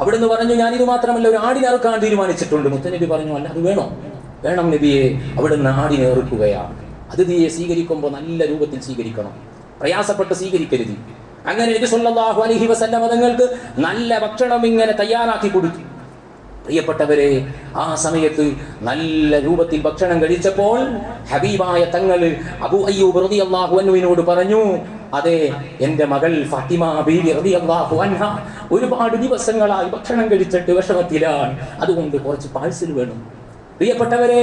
അവിടുന്ന് പറഞ്ഞു ഞാൻ ഇത് മാത്രമല്ല ഒരു ആടിനെ അറുക്കാൻ തീരുമാനിച്ചിട്ടുണ്ട്. മുത്തനബി പറഞ്ഞു അല്ല അത് വേണോ? വേണം നബിയെ അവിടുന്ന് ആടിനെ എറുക്കുകയാണ് അതിഥിയെ സ്വീകരിക്കുമ്പോൾ നല്ല രൂപത്തിൽ സ്വീകരിക്കണം. പ്രയാസപ്പെട്ട് സ്വീകരിക്കരുത്. അങ്ങനെ നബി സല്ലല്ലാഹു അലൈഹി വസല്ലം തങ്ങൾക്ക് നല്ല ഭക്ഷണം ഇങ്ങനെ തയ്യാറാക്കി കൊടുത്തു. പ്രിയപ്പെട്ടവരെ ആ സമയത്ത് നല്ല രൂപത്തിൽ ഭക്ഷണം കഴിച്ചപ്പോൾ ഹബീബായ തങ്ങൾ അബു അയ്യൂബ് റളിയല്ലാഹു അൻഹുവിനോട് പറഞ്ഞു അതെ എന്റെ മകൾ ഫാത്തിമ ബീവി റളിയല്ലാഹു അൻഹ ഒരുപാട് ദിവസങ്ങളായി ഭക്ഷണം കഴിച്ചിട്ട് വിഷമത്തിലാണ്. അതുകൊണ്ട് കുറച്ച് പാഴ്സൽ വേണം. പ്രിയപ്പെട്ടവരെ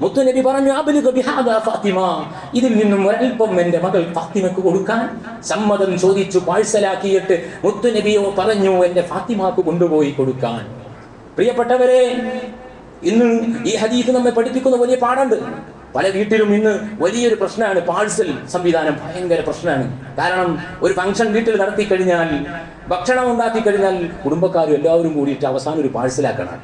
മുത്തുനബി പറഞ്ഞു "അബ്ലിഗ് ബിഹാദാ ഫാത്തിമ. ഇതിൽ നിന്നും ഒരൽപ്പം എന്റെ മകൾ ഫാത്തിമക്ക് കൊടുക്കാൻ സമ്മതം ചോദിച്ചു പാഴ്സലാക്കിയിട്ട് മുത്തുനബിയോ പറഞ്ഞു എന്റെ ഫാത്തിമാക്ക് കൊണ്ടുപോയി കൊടുക്കാൻ. പ്രിയപ്പെട്ടവരെ ഇന്ന് ഈ ഹദീഫ് നമ്മെ പഠിപ്പിക്കുന്ന വലിയ പാടുണ്ട് പല വീട്ടിലും ഇന്ന് വലിയൊരു പ്രശ്നമാണ് പാഴ്സൽ സംവിധാനം ഭയങ്കര പ്രശ്നമാണ്. കാരണം ഒരു ഫംഗ്ഷൻ വീട്ടിൽ നടത്തി കഴിഞ്ഞാൽ ഭക്ഷണം ഉണ്ടാക്കി കഴിഞ്ഞാൽ കുടുംബക്കാരും എല്ലാവരും കൂടിയിട്ട് അവസാനം ഒരു പാഴ്സലാക്കണം.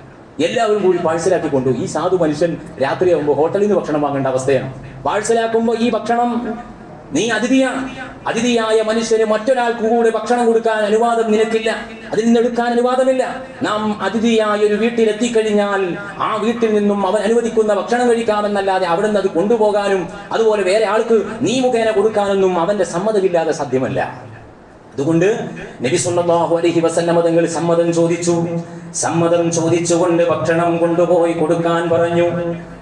എല്ലാവരും കൂടി പാഴ്സലാക്കി കൊണ്ടു. ഈ സാധു മനുഷ്യൻ രാത്രിയാകുമ്പോൾ ഹോട്ടലിൽ നിന്ന് ഭക്ഷണം വാങ്ങേണ്ട അവസ്ഥയാണ്. പാഴ്സലാക്കുമ്പോൾ ഈ ഭക്ഷണം നീ അതിഥിയാണ് അതിഥിയായ മനുഷ്യന് മറ്റൊരാൾക്ക് കൂടെ ഭക്ഷണം കൊടുക്കാൻ അനുവാദം നിനക്കില്ല. അതിൽ നിന്ന് എടുക്കാൻ അനുവാദമില്ല. നാം അതിഥിയായ ഒരു വീട്ടിൽ എത്തിക്കഴിഞ്ഞാൽ ആ വീട്ടിൽ നിന്നും അവൻ അനുവദിക്കുന്ന ഭക്ഷണം കഴിക്കാമെന്നല്ലാതെ അവിടെ നിന്ന് അത് കൊണ്ടുപോകാനും അതുപോലെ വേറെ ആൾക്ക് നീ മുഖേന കൊടുക്കാനൊന്നും അവന്റെ സമ്മതമില്ലാതെ സാധ്യമല്ല. അതുകൊണ്ട് നബി സല്ലല്ലാഹു അലൈഹി വസല്ലമ തങ്ങൾ സമ്മതം ചോദിച്ചു. സമ്മതം ചോദിച്ചുകൊണ്ട് ഭക്ഷണം കൊണ്ടുപോയി കൊടുക്കാൻ പറഞ്ഞു.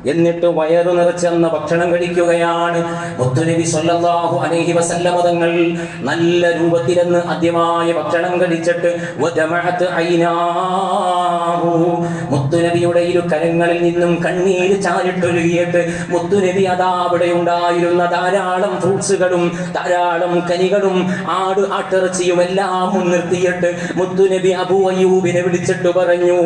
എന്നിട്ട് വയറു നിറച്ചെന്ന ഭക്ഷണം കഴിക്കുകയാണ്. മുത്തുനബി സല്ലല്ലാഹു അലൈഹി വസല്ലമ തങ്ങൾ നല്ല രൂപത്തിലെന്ന് ആദ്യമായ ഭക്ഷണം കഴിച്ചിട്ട് മുത്തുനബിയുടെ ഇരു കരങ്ങളിൽ നിന്നും കണ്ണീര് ചാരിട്ടൊഴുകിയിട്ട് മുത്തുനബി അതാ അവിടെ ഉണ്ടായിരുന്ന ധാരാളം ഫ്രൂട്ട്സുകളും ധാരാളം കനികളും ആട് ആട്ടിറച്ചിയും എല്ലാം മുൻനിർത്തിയിട്ട് മുത്തുനബി അബു അയ്യൂബിനെ വിളിച്ചിട്ട് പറഞ്ഞു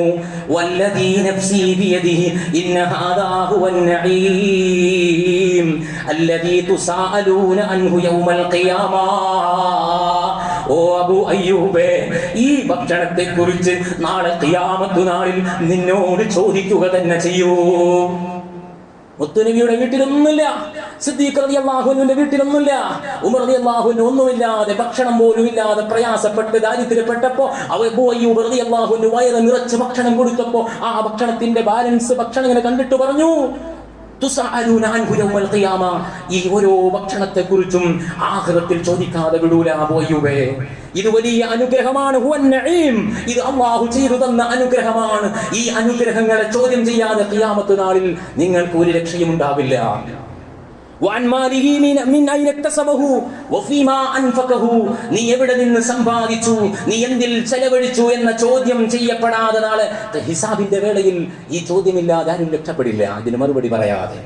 ഈ ഭക്ഷണത്തെ കുറിച്ച് നാളെ ഖിയാമത്ത് നാളിൽ നിന്നോട് ചോദിക്കുക തന്നെ ചെയ്യൂ. മുത്തുനബിയുടെ വീട്ടിലൊന്നുമില്ല. സിദ്ദീഖ് റളിയല്ലാഹുവിന്റെ വീട്ടിലൊന്നുമില്ല. ഉമർ റളിയല്ലാഹുവിന് ഒന്നുമില്ലാതെ ഭക്ഷണം പോലും ഇല്ലാതെ പ്രയാസപ്പെട്ട് ദാരിദ്ര്യപ്പെട്ടപ്പോ അവ അയ്യൂബ് റളിയല്ലാഹുവിന് വയറ് നിറച്ച് ഭക്ഷണം കൊടുത്തപ്പോ ആ ഭക്ഷണത്തിന്റെ ബാലൻസ് ഭക്ഷണം ഇങ്ങനെ കണ്ടിട്ട് പറഞ്ഞു ഈ ഓരോ ഭക്ഷണത്തെ കുറിച്ചും ആഹൃതത്തിൽ ചോദിക്കാതെ വിടൂല അബൂ ഇത് വലിയ അനുഗ്രഹമാണ്. ഇത് അള്ളാഹു ചെയ്തു തന്ന അനുഗ്രഹമാണ്. ഈ അനുഗ്രഹങ്ങളെ ചോദ്യം ചെയ്യാതെ ഖിയാമത്ത് നാളിൽ നിങ്ങൾക്ക് ഒരു രക്ഷയും ഉണ്ടാവില്ല وعن ماله من من أين اكتسبه وفيما أنفقه നീ എവിടെ നിന്ന് സമ്പാദിച്ചു നീ എന്തിൽ ചെലവഴിച്ചു എന്ന ചോദ്യം ചെയ്യപ്പെടാതെ നാളെ ഹിസാബിന്റെ വേളയിൽ ഈ ചോദ്യമില്ലാതെ ആരും രക്ഷപ്പെടില്ല അതിന് മറുപടി പറയാതെ